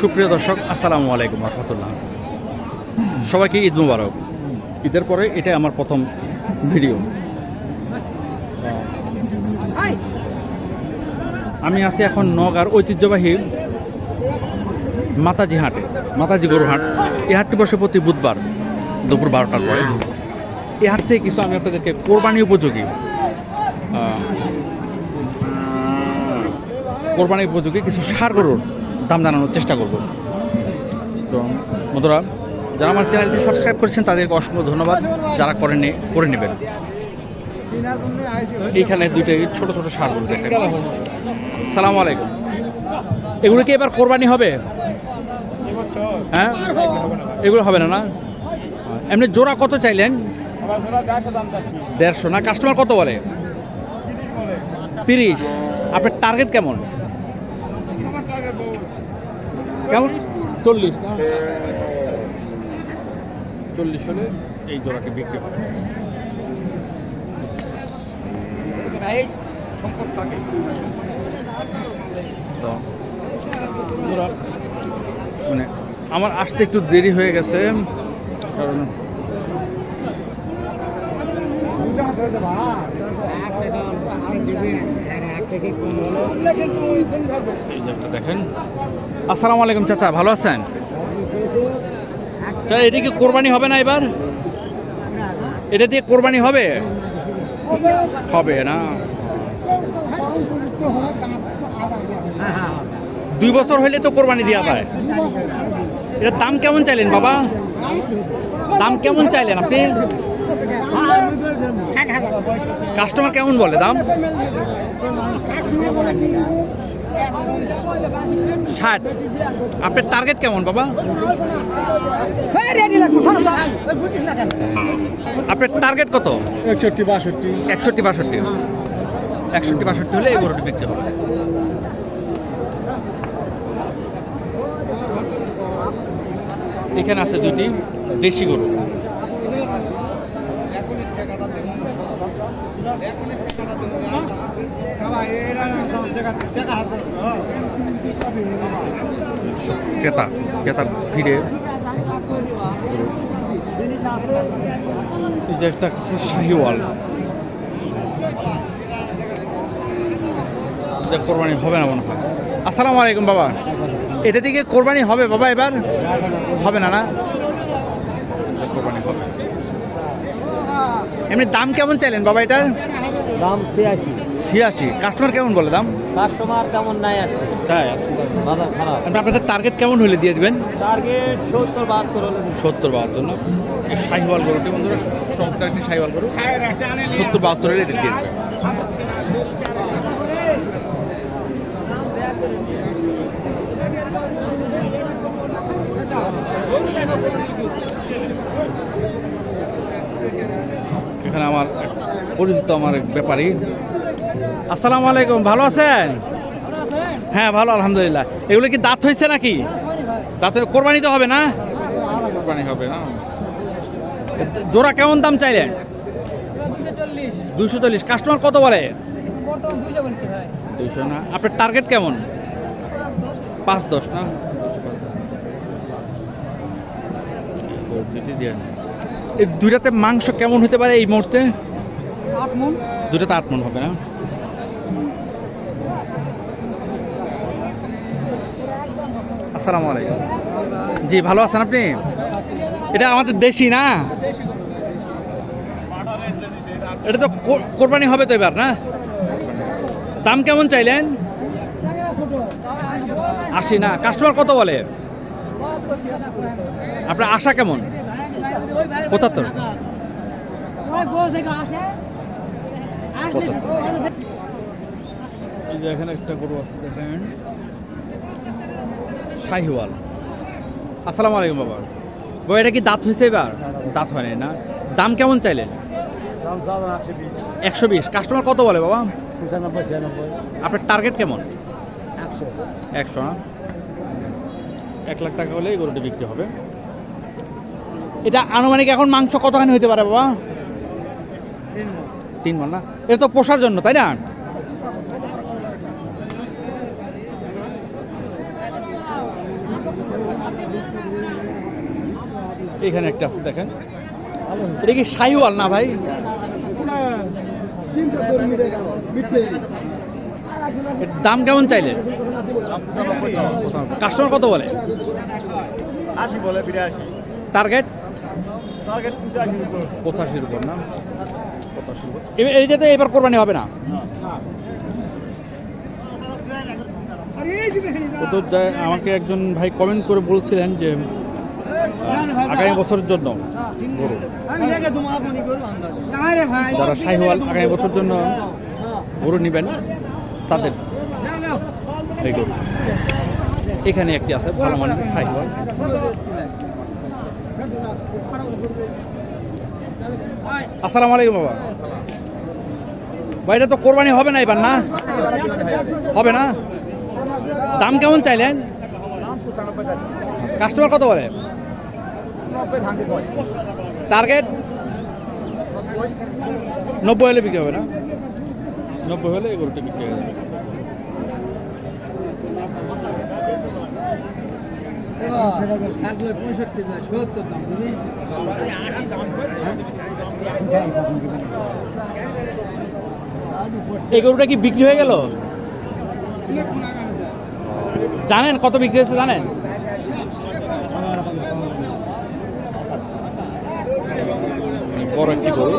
সুপ্রিয় দর্শক, আসসালামু আলাইকুম রহমতুল্লাহ। সবাইকে ঈদ মুবারক। ঈদের পরে এটাই আমার প্রথম ভিডিও। আমি আছি এখন নগার ঐতিহ্যবাহী মাতাজি হাটে, মাতাজি গরু হাট। এই হাটটি বসে প্রতি বুধবার দুপুর বারোটার পরে। এই হাট থেকে কিছু আমি আপনাদেরকে কোরবানি উপযোগী কোরবানি উপযোগী কিছু সার গরুর দাম জানানোর চেষ্টা করব। তো বন্ধুরা, যারা আমার চ্যানেলটি সাবস্ক্রাইব করেছেন, তাদেরকে অসংখ্য ধন্যবাদ। যারা করেননি, করে নেবেন। এইখানে দুইটাই ছোট ছোট সার গরু দেখেন। সালাম আলাইকুম। এগুলো কি এবার কোরবানি হবে? হ্যাঁ? এগুলো হবে না না? এমনি জোড়া কত চাইলেন? দেড়শো না? কাস্টমার কত বলে? তিরিশ। আপনার টার্গেট কেমন? কেমন? চল্লিশ। না চল্লিশ হলে এই জোড়াকে বিক্রি হবে তো মানে আমার আসতে একটু দেরি হয়ে গেছে কারণ এই যে একটা দেখেন। আসসালামু আলাইকুম চাচা, ভালো আছেন? চাচা, এটা কি কোরবানি হবে না এবার? এটা দিয়ে কোরবানি হবে? হবে না। দুই বছর হইলে তো কোরবানি দেওয়া যায়। এটা দাম কেমন চাইলেন বাবা? দাম কেমন চাইলেন আপনি? কাস্টমার কেমন বলে দাম? ষাট। আপনার টার্গেট কেমন বাবা? আপনার টার্গেট কত? একষট্টি বাষট্টি। একষট্টি বাষট্টি। একষট্টি বাষট্টি হলে এই গরুটি বিক্রি হবে। এখানে আছে দুটি দেশি গরু। ক্রেতা, ক্রেতার ধীরে এই যে একটা আছে শাহিওয়াল। যে কোরবানি হবে না মনে হয়। আসসালামু আলাইকুম বাবা। এটা দিকে কোরবানি হবে বাবা এবার? হবে না না? কোরবানি হবে। এমনি দাম কেমন চাইলেন বাবা এটার? দাম ছিয়াশি। ছিয়াশি। কাস্টমার কেমন বলে দাম? কাস্টমার তেমন নাই আছে। তাই আছে। বাজার খারাপ। আপনাদের টার্গেট কেমন হলে দিয়ে দিবেন? টার্গেট সত্তর বাহাত্তর হলে সত্তর বাহাত্তর না? এই শাহিওয়াল গরুটি বন্ধুরা চমৎকার একটি শাহিওয়াল গরু। সত্তর বাহাত্তর হলে এটা দিয়ে দেবেন। এখানে আমার পরিচিত আমার এক ব্যাপারী। আসসালামু আলাইকুম ভালো আছেন? হ্যাঁ ভালো আলহামদুলিল্লাহ। এগুলো কি দাঁত হয়েছে নাকি? দাঁত হয়ে- কোরবানি তো হবে না? কোরবানি হবে না। জোড়া কেমন দাম চাইলেন? দুশো চল্লিশ। কাস্টমার কত বলে? দুশো না। আপনার টার্গেট কেমন? পাঁচ দশ না? দুইটাতে মাংস কেমন হতে পারে এই মুহূর্তে? দুটাতে আট মন হবে না? আসসালামু আলাইকুম জি ভালো আছেন আপনি? এটা আমাদের দেশি না? এটা তো কো- কোরবানি হবে তো এবার না? দাম কেমন চাইলেন? আশি না। কাস্টমার কত বলে? আপনার আশা কেমন? পঁচাত্তর। এই যে এখানে একটা গরু আছে দেখেন। শাহিওয়াল। আসসালামু আলাইকুম বাবা। বাবা এটা কি দাঁত হয়েছে এবার? দাঁত হয়নি না। দাম কেমন চাইলেন? একশো বিশ। কাস্টমার কত বলে বাবা? আপনার টার্গেট কেমন? একশো। একশো না? এক লাখ টাকা হলে এই গরুটি বিক্রি হবে। এটা আনুমানিক এখন মাংস কতখানি হতে পারে বাবা? তিন মন না? এটা তো পোষার জন্য তাই না? এখানে একটা আছে দেখেন। এটা কি শাহিওয়াল না ভাই? দাম কেমন চাইলে কাস্টমার কত বলে? আশি বলে বিরাশি। টার্গেট? টার্গেট পঁচাশির উপর না? উপর এবার তো এবার কোরবানি হবে না। তো আমাকে একজন ভাই কমেন্ট করে বলছিলেন যে আগামী বছরের জন্য। গরু যারা শাহিওয়াল আগামী বছর জন্য গরু নেবেন তাদের। এই গরু। এখানে একটি আছে ভালো মানের শাহিওয়াল আসসালামু আলাইকুম বাবা। ভাই এটা তো কোরবানি হবে না এবার না? হবে না? দাম কেমন চাইলেন? কাস্টমার কত বলে? টার্গেট নব্বই হলে বিক্রি হবে না? নব্বই হলে এই গরুটা বিক্রি হয়ে যাবে। এই গরুটা কি বিক্রি হয়ে গেল? জানেন কত বিক্রি হয়েছে জানেন? গরু।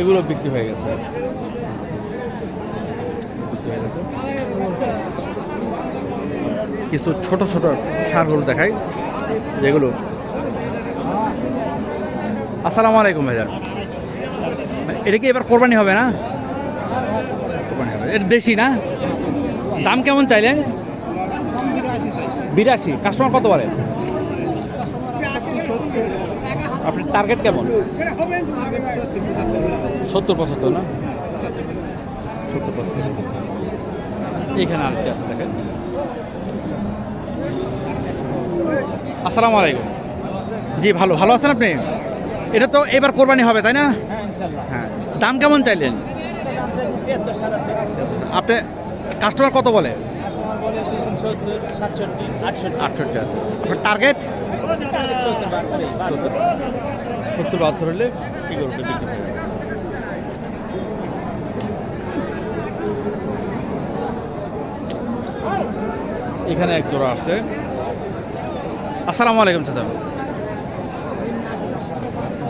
এগুলো বিক্রি হয়ে গেছে। বিক্রি হয়ে গেছে। কিছু ছোট ছোট সার গরু দেখাই। যেগুলো আসসালামু আলাইকুম ভাইজান। এটা কি এবার কোরবানি হবে না? এটা দেশি না? দাম কেমন চাইলেন বিরাশি। কাস্টমার কত বলে? আপনার টার্গেট কেমন? সত্তর পঁচাত্তর না? সত্তর পঁচাত্তর। এখানে আরেকটি আছে, দেখেন। আসসালামু আলাইকুম। জি, ভালো। ভালো আছেন আপনি? এটা তো এবার কোরবানি হবে, তাই না? হ্যাঁ। দাম কেমন চাইলেন? আপনি কাস্টমার কত বলে? আটষট্টি আছে আপনার টার্গেট সত্তর, বাহাত্তর হলে কি করবে? এখানে এক জোড়া আছে। আসসালামু আলাইকুম, চাচা।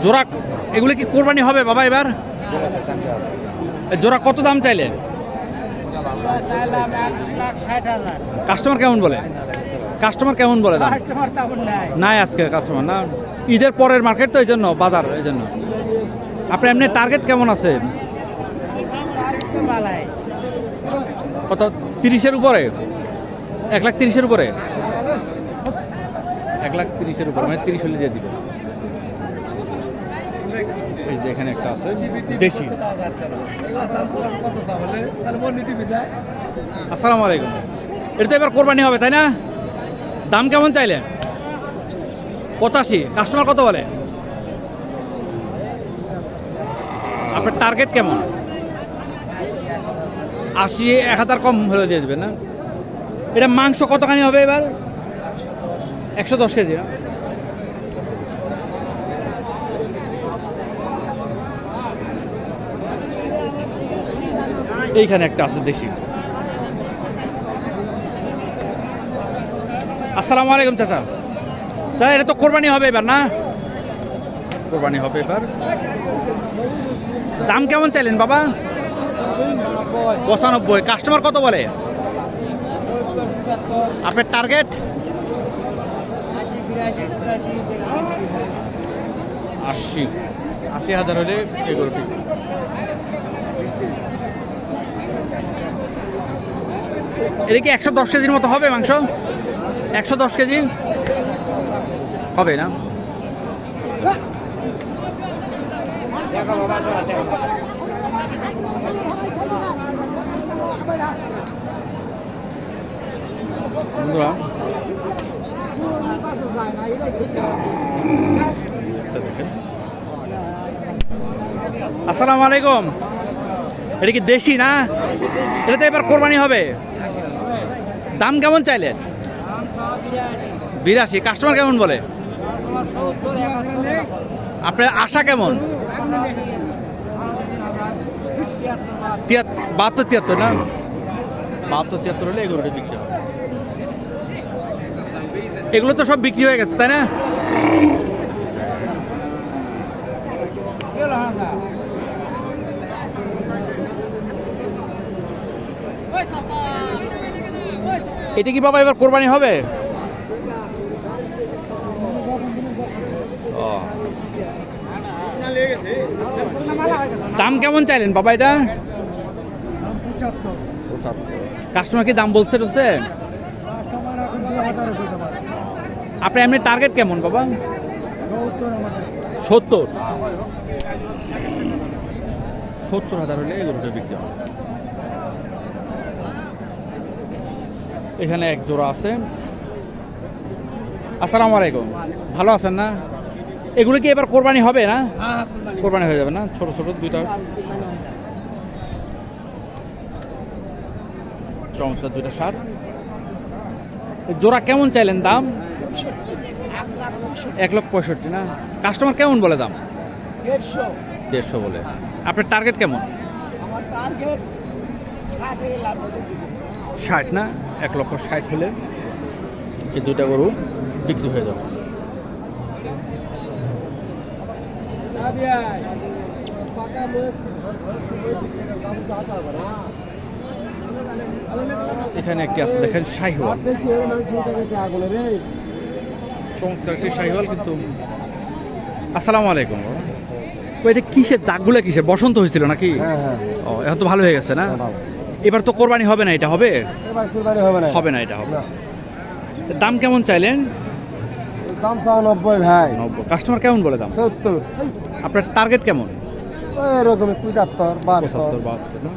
জোড়া এগুলো কি কোরবানি হবে বাবা এবার? জোড়া কত দাম চাইলে? কাস্টমার কেমন বলে? কাস্টমার কেমন বলে দাম? নাই আজকে কাস্টমার না। ঈদের পরের মার্কেট তো এই জন্য বাজার এই জন্য আপনার এমনি টার্গেট কেমন আছে? কত? তিরিশের উপরে? এক লাখ তিরিশের উপরে? এক লাখ তিরিশের উপরে মানে তিরিশ হলে দিয়ে দিবে। এই যে এখানে একটা আছে দেশি। আসসালামু আলাইকুম। এটা তো এবার কোরবানি হবে তাই না? দাম কেমন চাইলেন? পঁচাশি। কাস্টমার কত বলে? আপনার টার্গেট কেমন? আশি এক হাজার কম হলে দিয়ে দেবেন না? এটা মাংস কতখানি হবে এবার? একশো দশ কেজি না? এইখানে একটা আছে দেশি আসসালামু আলাইকুম চাচা। চাচা এটা তো কোরবানি হবে এবার না? কোরবানি হবে এবার। দাম কেমন চাইলেন বাবা? পঁচানব্বই। কাস্টমার কত বলে? আপনার টার্গেট? আশি। আশি হাজার হলে এগুলো ঠিক এটা কি একশো দশ কেজির মতো হবে মাংস? একশো দশ কেজি? হবে না? আসসালামু আলাইকুম। এটা কি দেশি না? এটা তো এবার কোরবানি হবে। দাম কেমন চাইলেন বিরাশি। কাস্টমার কেমন বলে? আপনার আশা কেমন? বাহাত্তর, তিয়াত্তর না? বাহাত্তর, তিয়াত্তর হলে এগুলো বিক্রি হবে। এগুলো তো সব বিক্রি হয়ে গেছে, তাই না? এটা কি বাবা এবার কোরবানি হবে। দাম কেমন চাইলেন বাবা এটা? কাস্টমার কি দাম বলছে টলছে আপনার এমনি টার্গেট কেমন বাবা? সত্তর। সত্তর হাজার হলে এগুলোটা বিক্রি হবে। এখানে এক জোড়া আছে। আসসালামু আলাইকুম। ভালো আছেন না? এগুলো কি এবার কোরবানি হবে না? কোরবানি হয়ে যাবে না? ছোট ছোট দুইটা। চমৎকার দুইটা সার। জোড়া কেমন চাইলেন দাম? এক লক্ষ পঁয়ষট্টি না? কাস্টমার কেমন বলে দাম? দেড়শো। বলে। আপনার টার্গেট কেমন। ষাট না? এক লক্ষ ষাট হলে এই দুইটা গরু বিক্রি হয়ে যাবে। এখানে একটি আছে দেখেন শাহিওয়াল। চমৎকার একটি শাহিওয়াল কিন্তু আসসালামু আলাইকুম। এটা কিসের দাগগুলো কিসের? বসন্ত হয়েছিল নাকি? ও এখন তো ভালো হয়ে গেছে না? এবার তো কোরবানি হবে না এটা হবে? এবার কুরবানি হবে না। হবে না এটা হবে। দাম কেমন চাইলেন? দাম চাও নব্বই ভাই। নব্বই। কাস্টমার কেমন বলে দাম? সত্তর। আপনার টার্গেট কেমন? এরকম পঁচাত্তর পঁচাত্তর বাহাত্তর না?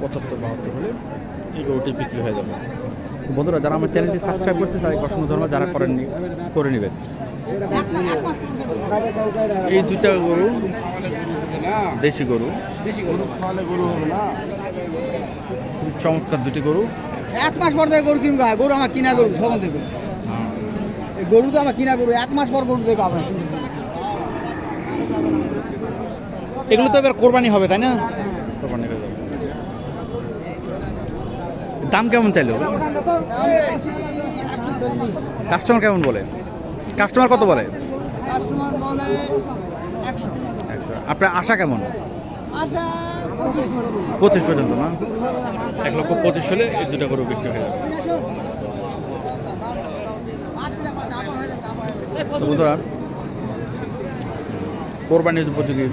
পঁচাত্তর বাহাত্তর হলে এই গরুটি বিক্রি হয়ে যাবে। বন্ধুরা যারা আমার চ্যানেলটি সাবস্ক্রাইব করছে তাদের অসংখ্য ধর্ম যারা করেননি করে নেবেন। এই দুইটা গরু দেশি গরু। চমৎকার দুটি গরু। এক মাস পর থেকে গরু কিনবো গরু আমার কিনা গরু সখন থেকে এই গরু তো আমার কিনা গরু এক মাস পর গরু দেখো আপনার এগুলো তো এবার কোরবানি হবে তাই না? কোরবানি হয়ে যাবে। দাম কেমন চাইলো? কাস্টমার কেমন বলে? কাস্টমার কত বলে? কাস্টমার বলে একশো। আপনার আশা কেমন? পঁচিশ পর্যন্ত না? এক লক্ষ পঁচিশ হলে এই দুটো গরু বিক্রি হয়ে যাবে। তো বন্ধুরা কোরবানির উপযোগী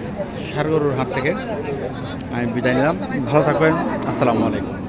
সার গরুর হাট থেকে আমি বিদায় নিলাম। ভালো থাকবেন। আসসালামু আলাইকুম।